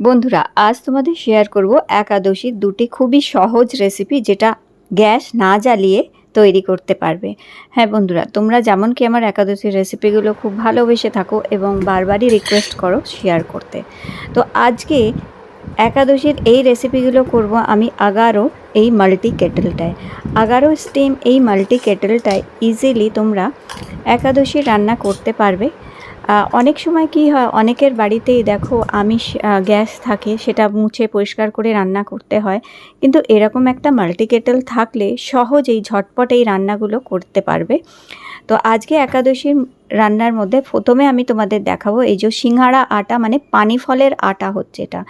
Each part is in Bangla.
বন্ধুরা, আজ তোমাদের শেয়ার করব একাদশীর দুটি খুবই সহজ রেসিপি যেটা গ্যাস না জ্বালিয়ে তৈরি করতে পারবে। হ্যাঁ বন্ধুরা, তোমরা যেমন কি আমার একাদশীর রেসিপিগুলো খুব ভালোবেসে থাকো এবং বারবারই রিকোয়েস্ট করো শেয়ার করতে। তো আজকে একাদশীর এই রেসিপিগুলো করব আমি আগারো এই মাল্টি কেটেলটায় আগারো স্টিম এই মাল্টি কেটেলটায় ইজিলি তোমরা একাদশী রান্না করতে পারবে। অনেক সময় কি হয়, অনেকের বাড়িতেই দেখো আমিষ গ্যাস থাকে, সেটা মুছে পরিষ্কার করে রান্না করতে হয়। কিন্তু এরকম একটা মাল্টি কেটেল থাকলে সহজেই ঝটপট এই রান্নাগুলো করতে পারবে। তো আজকে একাদশীর রান্নার মধ্যে প্রথমে আমি তোমাদের দেখাবো এই যে সিঙ্গাড়া আটা মানে পানি ফলের আটা হচ্ছে এটা।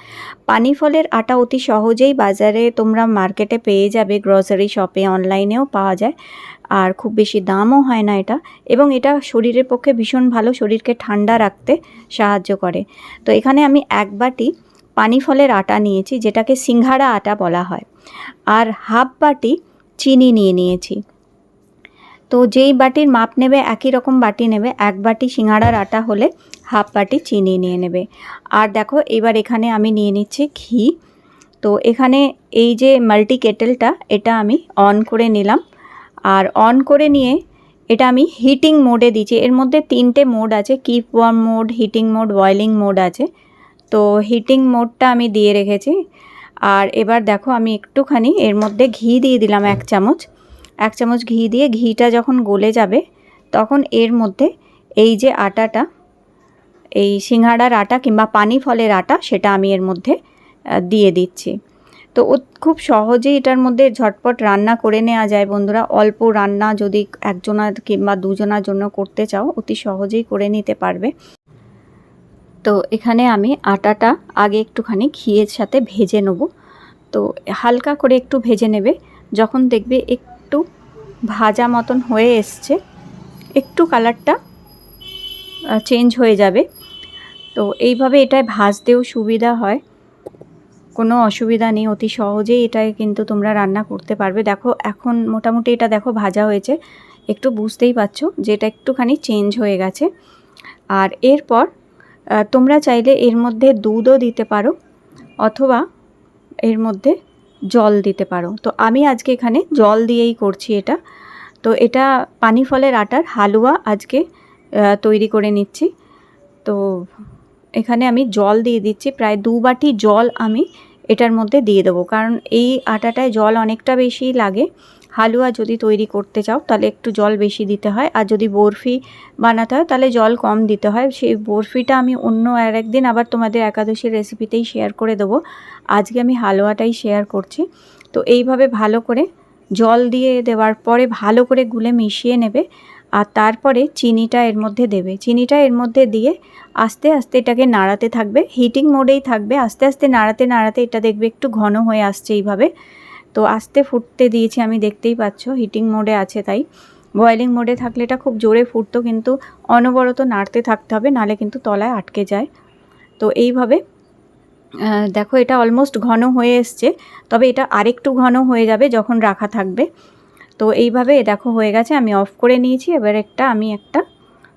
পানি ফলের আটা অতি সহজেই বাজারে তোমরা মার্কেটে পেয়ে যাবে গ্রসারি শপে অনলাইনেও পাওয়া যায়। আর খুব বেশি দামও হয় না এটা। এবং এটা শরীরের পক্ষে ভীষণ ভালো, শরীরকে ঠান্ডা রাখতে সাহায্য করে। তো এখানে আমি এক বাটি পানি ফলের আটা নিয়েছি, যেটাকে সিঙ্গাড়া আটা বলা হয়। আর হাফ বাটি চিনি নিয়ে নিয়েছি। তো যেই বাটির মাপ নেবে, একই রকম বাটি নেবে। এক বাটি সিঙ্গাড়ার আটা হলে হাফ বাটি চিনি নিয়ে নেবে। আর দেখো, এবার এখানে আমি নিয়ে নিচ্ছি ঘি। তো এখানে এই যে মাল্টি কেটেলটা এটা আমি অন করে নিলাম। আর অন করে নিয়ে এটা আমি হিটিং মোডে দিচ্ছি। এর মধ্যে তিনটে মোড আছে। Keep warm mode heating mode boiling mode আছে। তো হিটিং মোডটা আমি দিয়ে রেখেছি। আর এবার দেখো আমি একটুখানি এর মধ্যে ঘি দিয়ে দিলাম এক চামচ। এক চামচ ঘি দিয়ে ঘিটা যখন গলে যাবে, তখন এর মধ্যে এই যে আটাটা, এই সিঙ্গাড়ার আটা কিংবা পানি ফলের আটা, সেটা আমি এর মধ্যে দিয়ে দিচ্ছি। তো খুব সহজেই এটার মধ্যে ঝটপট রান্না করে নেওয়া যায় বন্ধুরা। অল্প রান্না যদি একজনের কিংবা দুজনার জন্য করতে চাও, অতি সহজেই করে নিতে পারবে। তো এখানে আমি আটাটা আগে একটুখানি ঘিয়ের সাথে ভেজে নেব। তো হালকা করে একটু ভেজে নেবে। যখন দেখবে একটু ভাজা মতন হয়ে এসছে, একটু কালারটা চেঞ্জ হয়ে যাবে। তো এইভাবে এটায় ভাজতেও সুবিধা হয়। কোনো অসুবিধা নেই, অতি সহজেই এটাই কিন্তু তোমরা রান্না করতে পারবে। দেখো, এখন মোটামুটি এটা দেখো ভাজা হয়েছে। একটু বুঝতেই পারছ যে এটা একটুখানি চেঞ্জ হয়ে গেছে। আর এরপর তোমরা চাইলে এর মধ্যে দুধও দিতে পারো অথবা এর মধ্যে জল দিতে পারো। তো আমি আজকে এখানে জল দিয়েই করছি এটা। তো এটা পানি ফলের আটার হালুয়া আজকে তৈরি করে নিচ্ছি। তো এখানে আমি জল দিয়ে দিচ্ছি। প্রায় দু বাটি জল আমি এটার মধ্যে দিয়ে দেবো। কারণ এই আটাটায় জল অনেকটা বেশি লাগে। হালুয়া যদি তৈরি করতে চাও, তাহলে একটু জল বেশি দিতে হয়। আর যদি বরফি বানাতে হয়, তাহলে জল কম দিতে হয়। সেই বরফিটা আমি অন্য আর একদিন আবার তোমাদের একাদশীর রেসিপিতেই শেয়ার করে দেবো। আজকে আমি হালুয়াটাই শেয়ার করছি। তো এইভাবে ভালো করে জল দিয়ে দেওয়ার পরে ভালো করে গুলে মিশিয়ে নেবে। আর তারপরে চিনিটা এর মধ্যে দেবে। চিনিটা এর মধ্যে দিয়ে আস্তে আস্তে এটাকে নাড়াতে থাকবে। হিটিং মোডেই থাকবে। আস্তে আস্তে নাড়াতে নাড়াতে এটা দেখবে একটু ঘন হয়ে আসছে এইভাবে। তো আস্তে ফুটতে দিয়েছি আমি, দেখতেই পাচ্ছ হিটিং মোডে আছে তাই। বয়েলিং মোডে থাকলে এটা খুব জোরে ফুটতো, কিন্তু অনবরত নাড়তে থাকতে হবে, নালে কিন্তু তলায় আটকে যায়। তো এইভাবে দেখো এটা অলমোস্ট ঘন হয়ে এসছে, তবে এটা আরেকটু ঘন হয়ে যাবে যখন রাখা থাকবে। তো এইভাবে দেখো হয়ে গেছে, আমি অফ করে নিয়েছি। এবার একটা আমি একটা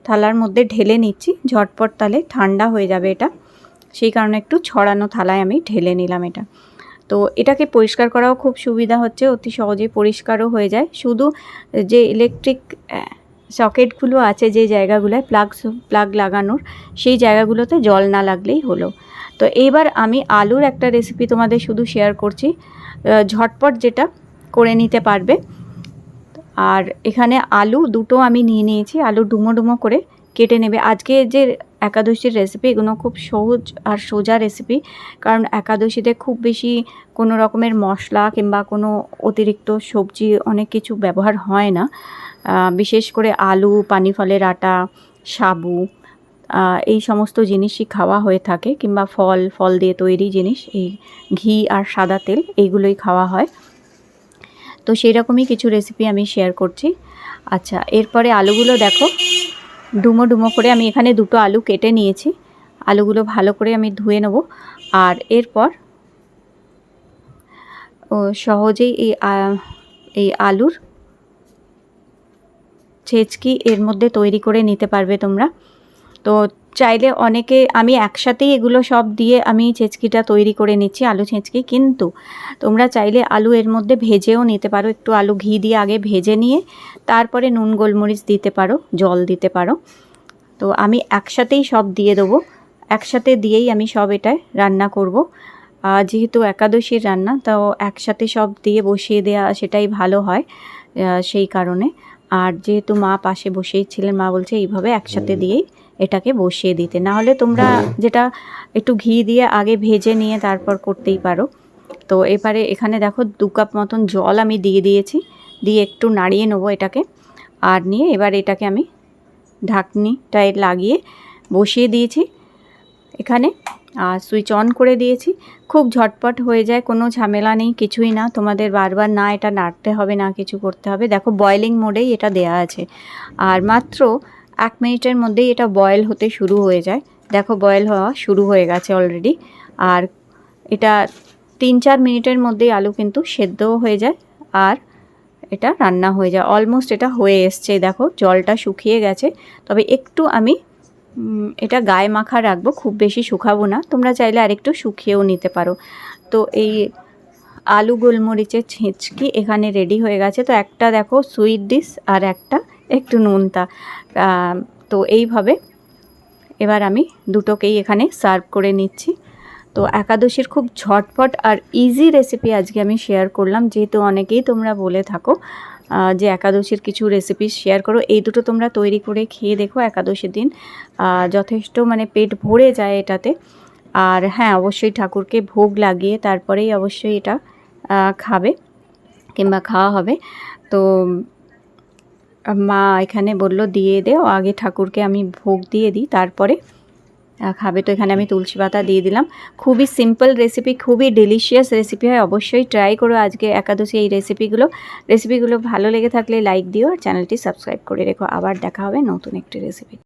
থালার মধ্যে ঢেলে নিচ্ছি। ঝটপট তালে ঠান্ডা হয়ে যাবে এটা। সেই কারণে একটু ছড়ানো থালায় আমি ঢেলে নিলাম এটা। তো এটাকে পরিষ্কার করাও খুব সুবিধা হচ্ছে, অতি সহজেই পরিষ্কারও হয়ে যায়। শুধু যে ইলেকট্রিক সকেটগুলো আছে যে জায়গাগুলোয় প্লাগ প্লাগ লাগানোর, সেই জায়গাগুলোতে জল না লাগলেই হলো। তো এইবার আমি আলুর একটা রেসিপি তোমাদের শুধু শেয়ার করছি। ঝটপট যেটা করে নিতে পারবে। আর এখানে আলু দুটো আমি নিয়ে নিয়েছি, আলু ডুমো ডুমো করে কেটে নেবে। আজকে যে একাদশীর রেসিপি এগুলো খুব সহজ আর সোজা রেসিপি কারণ একাদশীতে খুব বেশি কোনো রকমের মশলা কিংবা কোনো অতিরিক্ত সবজি অনেক কিছু ব্যবহার হয় না। বিশেষ করে আলু, পানি, ফলের আটা, সাবু এই সমস্ত জিনিসই খাওয়া হয়ে থাকে, কিংবা ফল ফল দিয়ে তৈরি জিনিস, এই ঘি আর সাদা তেল, এইগুলোই খাওয়া হয়। তো সেই রকমই কিছু রেসিপি আমি শেয়ার করছি। আচ্ছা এরপরে আলুগুলো দেখো। ডুমো ডুমো করে আমি এখানে দুটো আলু কেটে নিয়েছি। আলুগুলো ভালো করে আমি ধুয়ে নেব। আর এরপর সহজেই এই এই আলুর ছেচকি এর মধ্যে তৈরি করে নিতে পারবে তোমরা। তো চাইলে অনেকে আমি একসাথেই এগুলো সব দিয়ে আমি ছেঁচকিটা তৈরি করে নিচ্ছি, আলু ছেঁচকি। কিন্তু তোমরা চাইলে আলু এর মধ্যে ভেজেও নিতে পারো। একটু আলু ঘি দিয়ে আগে ভেজে নিয়ে তারপরে নুন, গোলমরিচ দিতে পারো, জল দিতে পারো। তো আমি একসাথেই সব দিয়ে দেবো। একসাথে দিয়েই আমি সব এটায় রান্না করব। যেহেতু একাদশীর রান্না, তো একসাথে সব দিয়ে বসিয়ে দেওয়া সেটাই ভালো হয় সেই কারণে। আর যেহেতু মা পাশে বসেই ছিলেন মা বলছে এইভাবে একসাথে দিয়েই এটাকে বসিয়ে দিতে। না হলে তোমরা যেটা একটু ঘি দিয়ে আগে ভেজে নিয়ে তারপর করতেই পারো। তো এবারে এখানে দেখো দু কাপ মতন জল আমি দিয়ে দিয়েছি। দিয়ে একটু নাড়িয়ে নেব এটাকে। আর নিয়ে এবার এটাকে আমি ঢাকনিটায় লাগিয়ে বসিয়ে দিয়েছি। এখানে। আর সুইচ অন করে দিয়েছি। খুব ঝটপট হয়ে যায়, কোনো ঝামেলা নেই, কিছুই না। তোমাদের বারবার না, এটা নাড়তে হবে, না কিছু করতে হবে। দেখো বয়েলিং মোডেই এটা দেয়া আছে। আর মাত্র এক মিনিটের মধ্যেই এটা বয়েল হতে শুরু হয়ে যায়। দেখো বয়েল হওয়া শুরু হয়ে গেছে অলরেডি আর এটা তিন চার মিনিটের মধ্যেই আলু কিন্তু সেদ্ধও হয়ে যায়। আর এটা রান্না হয়ে যায়। অলমোস্ট এটা হয়ে এসছে, দেখো, জলটা শুকিয়ে গেছে। তবে একটু আমি এটা গায়ে মাখা রাখব, খুব বেশি শুকাবো না। তোমরা চাইলে আরেকটু শুকিয়েও নিতে পারো। তো এই আলু গোলমরিচের ছেঁচকি এখানে রেডি হয়ে গেছে। তো একটা দেখো সুইট ডিশ আর একটা একটু নুনতা। তো এইভাবে এবার আমি দুটোকেই এখানে সার্ভ করে নিচ্ছি। তো একাদশীর খুব ঝটপট আর ইজি রেসিপি আজকে আমি শেয়ার করলাম। যেহেতু অনেকেই তোমরা বলে থাকো যে একাদশীর কিছু রেসিপি শেয়ার করো, এই দুটো তোমরা তৈরি করে খেয়ে দেখো একাদশীর দিন। যথেষ্ট মানে পেট ভরে যায় এটাতে। আর হ্যাঁ অবশ্যই ঠাকুরকে ভোগ লাগিয়ে তারপরেই অবশ্যই এটা খাবে কিংবা খাওয়া হবে। তো মা এখানে বলল, দিয়ে দেও আগে ঠাকুরকে আমি ভোগ দিয়ে দিই, তারপরে খাবে। তো এখানে আমি তুলসী পাতা দিয়ে দিলাম। খুবই সিম্পল রেসিপি খুবই ডেলিশিয়াস রেসিপি হয়। অবশ্যই ট্রাই করো আজকে একাদশী এই রেসিপিগুলো রেসিপিগুলো ভালো লেগে থাকলে লাইক দিও আর চ্যানেলটি সাবস্ক্রাইব করে রেখো। আবার দেখা হবে নতুন একটি রেসিপি